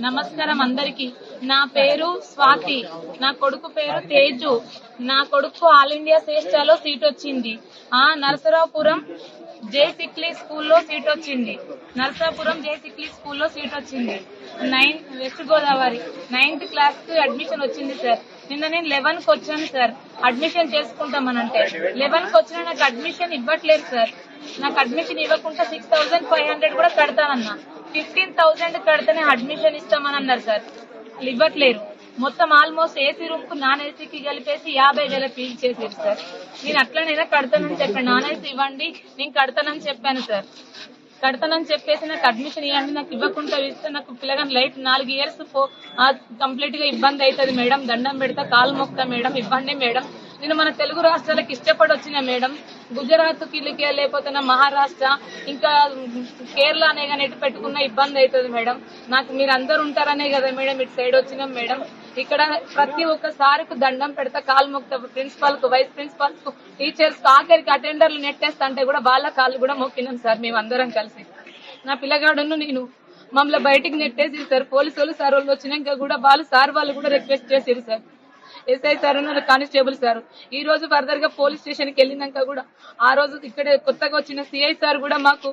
నమస్కారం అందరికి. నా పేరు స్వాతి. నా కొడుకు పేరు తేజు. నా కొడుకు ఆల్ ఇండియా శ్రేష్ఠలో సీట్ వచ్చింది. ఆ నరసరావుపురం జే సిక్లీ స్కూల్లో సీట్ వచ్చింది. నరసాపురం జే సిక్లీ స్కూల్లో సీట్ వచ్చింది. Ninth West Godavari. నైన్త్ క్లాస్కి అడ్మిషన్ వచ్చింది సార్. నిన్న నేను లెవెన్కి వచ్చాను సార్. అడ్మిషన్ చేసుకుంటామనంటే. లెవెన్కి వచ్చిన నాకు అడ్మిషన్ ఇవ్వట్లేదు సార్. నాకు అడ్మిషన్ ఇవ్వకుండా సిక్స్ థౌసండ్ ఫైవ్ హండ్రెడ్ కూడా కడతానన్నా. ఫిఫ్టీన్ థౌసండ్ కడితేనే అడ్మిషన్ ఇస్తామని అన్నారు సార్. వాళ్ళు ఇవ్వట్లేరు. మొత్తం ఆల్మోస్ట్ ఏసీ రూమ్కు నాన్ ఏసీకి కలిపేసి యాభై వేల ఫీజు చేసారు సార్. నేను అట్లనైనా కడతానని చెప్పాను. నాన్ ఏసీ ఇవ్వండి నేను కడతానని చెప్పాను సార్. కడతానని చెప్పేసి నాకు అడ్మిషన్ ఇవ్వండి నాకు ఇవ్వకుండా ఇస్తే నాకు పిల్లగాని లైఫ్ నాలుగు ఇయర్స్ కంప్లీట్గా ఇబ్బంది అవుతుంది మేడం. దండం పెడతా కాలు మొక్తా మేడం. ఇవ్వండి మేడం. నేను మన తెలుగు రాష్ట్రాలకు ఇష్టపడి వచ్చిన మేడం గుజరాత్ కిలికే లేకపోతే మహారాష్ట్ర ఇంకా కేరళ అనే కానీ ఎటు పెట్టుకున్న ఇబ్బంది అవుతుంది మేడం. నాకు మీరు అందరు ఉంటారనే కదా మేడం ఇటు సైడ్ వచ్చినాం మేడం. ఇక్కడ ప్రతి ఒక్క సార్కు దండం పెడతా కాలు మొక్త ప్రిన్సిపాల్కు వైస్ ప్రిన్సిపాల్కు టీచర్స్కు ఆఖరికి అటెండర్లు నెట్టేస్తా అంటే కూడా వాళ్ళ కాళ్ళు కూడా మొక్కినాం సార్ మేము అందరం కలిసి. నా పిల్లగాడును నేను మమ్మల్ని బయటికి నెట్టేసి సార్ పోలీసు వాళ్ళు సార్ వాళ్ళు వచ్చినాక కూడా వాళ్ళు సార్ వాళ్ళు కూడా రిక్వెస్ట్ చేసారు సార్. ఎస్ఐ సార్ ఉన్నారు, కానిస్టేబుల్ సార్. ఈ రోజు ఫర్దర్గా పోలీస్ స్టేషన్కి వెళ్ళినాక కూడా ఆ రోజు ఇక్కడ కొత్తగా వచ్చిన సిఐ సార్ కూడా మాకు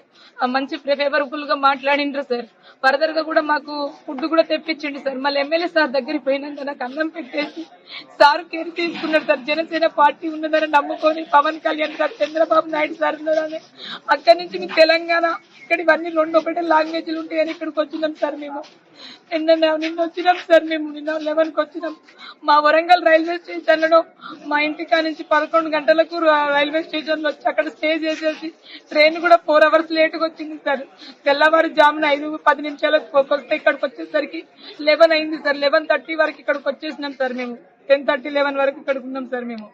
మంచి ఫేవరబుల్గా మాట్లాడిండ్రు సార్. ఫర్దర్గా కూడా మాకు ఫుడ్ కూడా తెప్పించండి సార్. మళ్ళీ ఎమ్మెల్యే సార్ దగ్గరికి పోయినాక నాకు అన్నం పెట్టేసి సార్ కేర్ తీసుకున్నారు సార్. జనసేన పార్టీ ఉన్నదని నమ్ముకొని పవన్ కళ్యాణ్ సార్ చంద్రబాబు నాయుడు సార్ ఉన్నారని అక్కడి నుంచి మీకు తెలంగాణ ఇక్కడ ఇవన్నీ రెండు ఒకటే లాంగ్వేజ్లు ఉంటాయని ఇక్కడికి వచ్చినాం సార్ మేము. నిన్న నిన్న వచ్చినాం సార్ మేము నిన్న లెవెన్కి వచ్చినాం. మా వరంగల్ రైల్వే స్టేషన్ అనడం మా ఇంటికా నుంచి పదకొండు గంటలకు రైల్వే స్టేషన్ వచ్చి అక్కడ స్టే చేసేసి ట్రైన్ కూడా ఫోర్ అవర్స్ లేట్గా వచ్చింది సార్. తెల్లవారుజామున ఐదు పది నిమిషాలకు కొత్త ఇక్కడికి వచ్చేసరికి లెవెన్ అయింది సార్. లెవెన్ థర్టీ వరకు ఇక్కడికి వచ్చేసినాం సార్ మేము. టెన్ థర్టీ లెవెన్ వరకు ఇక్కడికి ఉన్నాం సార్ మేము.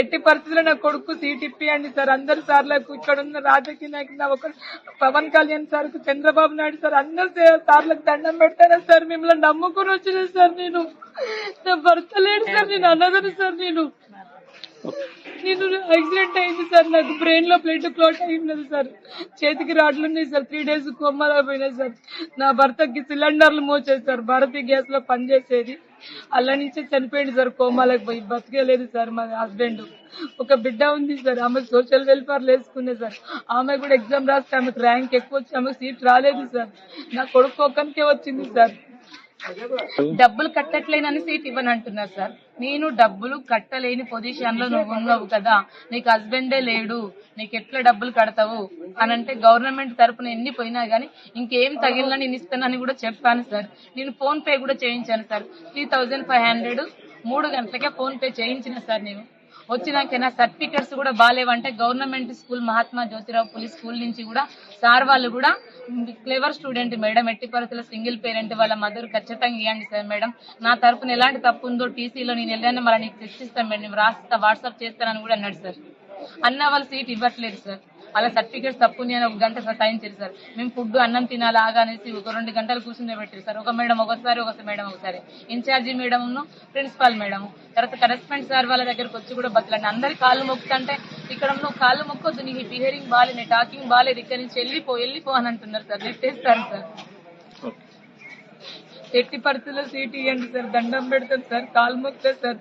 ఎట్టి పరిస్థితుల్లో నా కొడుకు సీట్ ఇప్పియండి సార్. అందరు సార్లకు ఇక్కడ ఉన్న రాజకీయ నాయకులు నా ఒక పవన్ కళ్యాణ్ సార్ చంద్రబాబు నాయుడు సార్ అందరు సార్లకు దండం పెడతాను సార్? మిమ్మల్ని నమ్ముకుని వచ్చిన సార్ నేను. నా భర్త లేడు సార్ నేను అన్నదను సార్ నేను. నేను యాక్సిడెంట్ అయింది సార్. నాకు బ్రెయిన్లో బ్లడ్ క్లాట్ అయింది సార్. చేతికి రాడ్లు ఉన్నాయి సార్. త్రీ డేస్ కొమ్మలా పోయినాయి సార్. నా భర్తకి సిలిండర్లు మోచేది సార్. భారతీయ గ్యాస్లో పనిచేసేది అల్ల నుంచే చనిపోయింది సార్. కోమాలకు పోయి బతికేలేదు సార్ మా హస్బెండ్ ఒక బిడ్డ ఉంది సార్. ఆమె సోషల్ వెల్ఫేర్ వేసుకునే సార్. ఆమె కూడా ఎగ్జామ్ రాస్తే ఆమెకు ర్యాంక్ ఎక్కువ వచ్చి ఆమెకు సీట్ రాలేదు సార్. నా కొడుకు ఒక్కరికే వచ్చింది సార్. డబ్బులు కట్టట్లేనని సీట్ ఇవ్వని అంటున్నారు సార్. నేను డబ్బులు కట్టలేని పొజిషన్లో నువ్వు ఉన్నావు కదా నీకు హస్బెండే లేడు నీకు ఎట్లా డబ్బులు కడతావు అని అంటే గవర్నమెంట్ తరపున ఎన్ని పోయినా గానీ ఇంకేం తగిలినా నేను ఇస్తానని కూడా చెప్పాను సార్. నేను ఫోన్ పే కూడా చేయించాను sir. Three thousand five hundred మూడు గంటలకే ఫోన్ పే చేయించిన సార్ నేను. వచ్చినాకైనా సర్టిఫికెట్స్ కూడా బాగాలేవంటే government school Mahatma Jyotirao Phule school నుంచి కూడా సార్ వాళ్ళు కూడా క్లెవర్ స్టూడెంట్ మేడం ఎట్టి పరిస్థితుల్లో సింగిల్ పేరెంట్ వాళ్ళ మదర్ ఖచ్చితంగా ఇవ్వండి సార్ మేడం. నా తరఫున ఎలాంటి తప్పు ఉందో టీసీలో నేను వెళ్ళాను మళ్ళీ నీకు తెచ్చిస్తాను మేడం. నేను రాస్తా వాట్సాప్ చేస్తానని కూడా అన్నాడు సార్. అన్న వాళ్ళ సీట్ ఇవ్వట్లేదు సార్. అలా సర్టిఫికేట్స్ తప్పు అని ఒక గంట సతాయించారు సార్. మేము ఫుడ్ అన్నం తినాలి ఆగా అనేసి ఒక రెండు గంటలు కూర్చుని పెట్టారు సార్. ఒక మేడం ఒకసారి ఒక మేడం ఒకసారి. ఇన్ఛార్జి మేడం ప్రిన్సిపాల్ మేడం తర్వాత కరెస్పాండెంట్ సార్ వాళ్ళ దగ్గరకు వచ్చి కూడా బతలండి అందరి కాళ్ళు మొక్కుతుంటే ఇక్కడ నువ్వు కాళ్ళు మొక్కొద్దు నీకు బిహేరింగ్ బాగాలేదు నీ టాకింగ్ బాగాలేదు ఇక్కడ నుంచి వెళ్ళిపో వెళ్ళిపో అని అంటున్నారు సార్. నెట్టేస్తారు సార్. ఎట్టి పరిస్థితుల్లో సీట్ ఇవ్వండి సార్. దండం పెడతాను సార్. కాలు మొక్కుతారు సార్.